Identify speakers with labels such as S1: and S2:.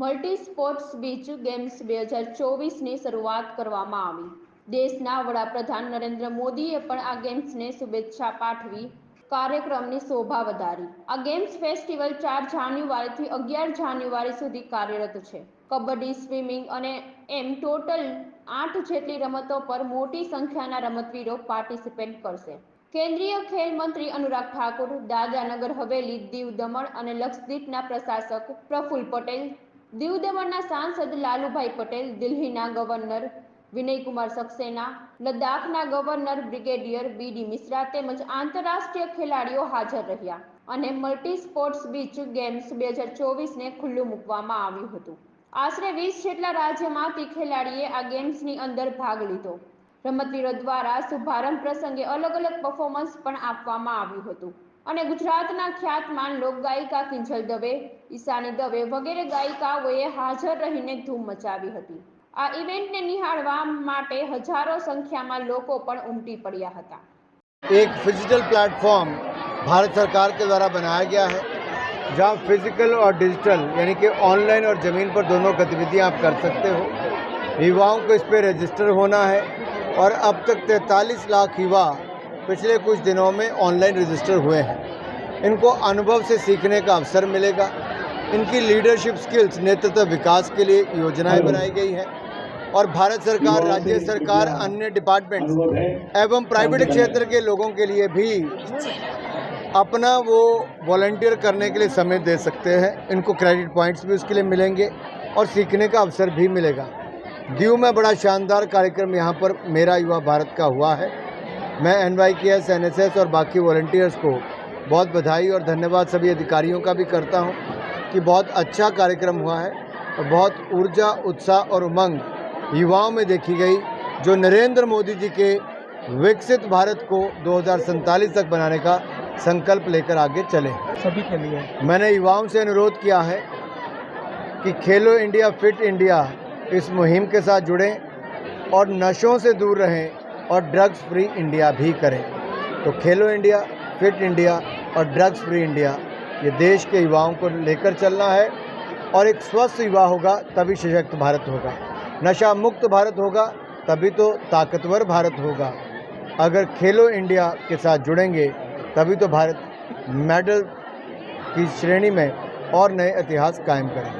S1: multi sports beach games બે હજાર ચોવીસની શરૂઆત કરવામાં આવી દેશના વડાપ્રધાન નરેન્દ્ર મોદીએ પણ આ ગેમ્સને શુભેચ્છા પાઠવી કાર્યક્રમની શોભા વધારી આ ગેમ્સ ફેસ્ટિવલ ચાર જાન્યુઆરીથી અગિયાર જાન્યુઆરી સુધી કાર્યરત છે કબડ્ડી સ્વિમિંગ અને એમ ટોટલ આઠ જેટલી રમતો પર મોટી સંખ્યાના રમતવીરો પાર્ટિસિપેટ કરશે કેન્દ્રીય ખેલ મંત્રી અનુરાગ ઠાકુર દાદાનગર હવેલી દીવ દમણ અને લક્ષદ્વીપના પ્રશાસક પ્રફુલ્લ પટેલ દીવ સાંસદ લાલુભાઈ પટેલ દિલ્હીના ગવર્નર વિનયકુમાર સક્સેના લદ્દાખના ગવર્નર બ્રિગેડિયર બીડી મિશ્રા તેમજ આંતરરાષ્ટ્રીય ખેલાડીઓ હાજર રહ્યા અને મલ્ટી સ્પોર્ટ્સ બીચ ગેમ્સ બે હજાર ચોવીસને ખુલ્લું મૂકવામાં આવ્યું હતું આશરે વીસ જેટલા રાજ્યમાંથી ખેલાડીએ આ ગેમ્સની અંદર ભાગ લીધો રમતવીરો દ્વારા શુભારંભ પ્રસંગે અલગ અલગ પરફોર્મન્સ પણ આપવામાં આવ્યું હતું અને ગુજરાતનાખ્યાતમાન લોકગાયિકા કિંચલ દેવે ઈશાન દેવે વગેરે ગાયિકાઓએ હાજર રહીને ધૂમ મચાવી હતી આ ઇવેન્ટને નિહાળવા માટે હજારો સંખ્યામાં લોકો પણ ઉમટી પડ્યા હતા
S2: એક ફિઝિકલ પ્લેટફોર્મ ભારત સરકાર કે દ્વારા બનાયા ગયા છે જ્યાં ફિઝિકલ ઓર ડિજિટલ એટલે કે ઓનલાઈન ઓર જમીન પર બંને ગતિવિધિ આપ કર સકતે હો વિવાહ કો ઇસપે રજીસ્ટર હોના હે ઓર અબ તક 43 લાખ વિવાહ पिछले कुछ दिनों में ऑनलाइन रजिस्टर हुए हैं इनको अनुभव से सीखने का अवसर मिलेगा इनकी लीडरशिप स्किल्स नेतृत्व विकास के लिए योजनाएं बनाई गई हैं और भारत सरकार राज्य सरकार अन्य डिपार्टमेंट्स एवं प्राइवेट क्षेत्र के लोगों के लिए भी अपना वो वॉल्टियर करने के लिए समय दे सकते हैं इनको क्रेडिट पॉइंट्स भी उसके लिए मिलेंगे और सीखने का अवसर भी मिलेगा दीव में बड़ा शानदार कार्यक्रम यहाँ पर मेरा युवा भारत का हुआ है मैं N Y K S N S S और बाकी वॉल्टियर्स को बहुत बधाई और धन्यवाद सभी अधिकारियों का भी करता हूँ कि बहुत अच्छा कार्यक्रम हुआ है और बहुत ऊर्जा उत्साह और उमंग युवाओं में देखी गई जो नरेंद्र मोदी जी के विकसित भारत को दो तक बनाने का संकल्प लेकर आगे चले
S3: सभी के लिए
S2: मैंने युवाओं से अनुरोध किया है कि खेलो इंडिया फिट इंडिया इस मुहिम के साथ जुड़ें और नशों से दूर रहें और ड्रग्स फ्री इंडिया भी करें तो खेलो इंडिया फिट इंडिया और ड्रग्स फ्री इंडिया ये देश के युवाओं को लेकर चलना है और एक स्वस्थ युवा होगा तभी सशक्त भारत होगा नशा मुक्त भारत होगा तभी तो ताकतवर भारत होगा अगर खेलो इंडिया के साथ जुड़ेंगे तभी तो भारत मेडल की श्रेणी में और नए इतिहास कायम करेंगे